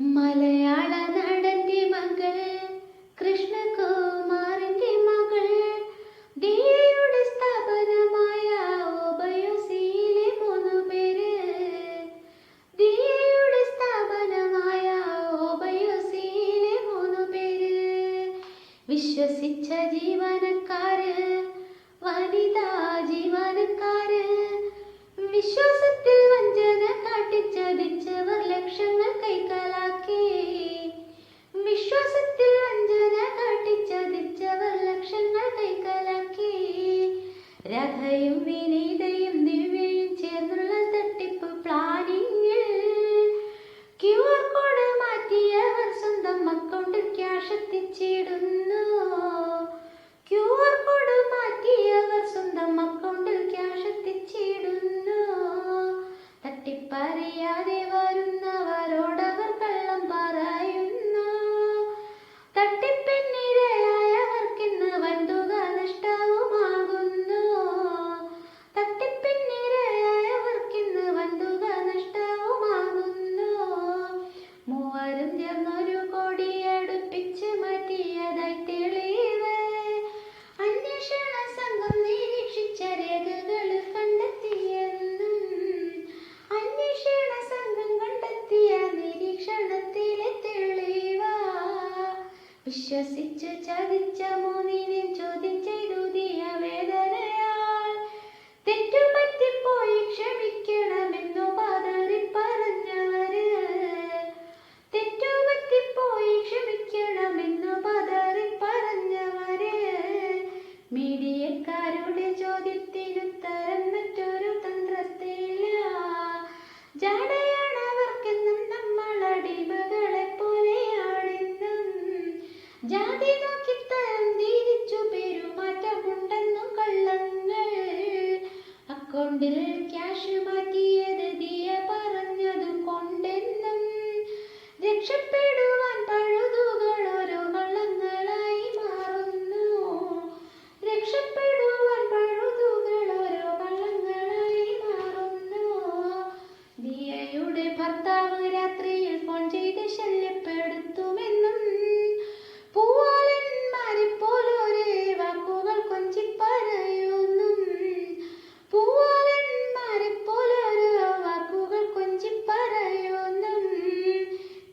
മലയാള നടന്റെ മകൾ കൃഷ്ണകുമാറിന്റെ മകൾ ഡിയുടെ സ്ഥാപനമായ ഒബയോസിയിലെ മൂന്ന് പേര്. ഡിയുടെ സ്ഥാപനമായ ഒബയോസിയിലെ മൂന്ന് പേര്. വിശ്വസിച്ച ജീവനക്കാര് വനിതാ ജീവനക്കാര് വിശ്വാസത്തിൽ വഞ്ചന കഥയും വിശ്വസിച്ചു ചതിച്ച മൂന്നിനും ചോദിച്ചു ജാതി നോക്കി തരം തിരിച്ചു പെരുമാറ്റമുണ്ടെന്നും കള്ളങ്ങൾ. അക്കൗണ്ടിൽ ക്യാഷ് മാറ്റിയത് ദിയ പറഞ്ഞതു കൊണ്ടെന്നും രക്ഷപ്പെടുവാൻ പഴു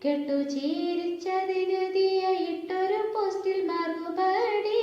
കെട്ടു ചേരിച്ചതിന് തീയായിട്ടൊരു പോസ്റ്റിൽ മറുപടി.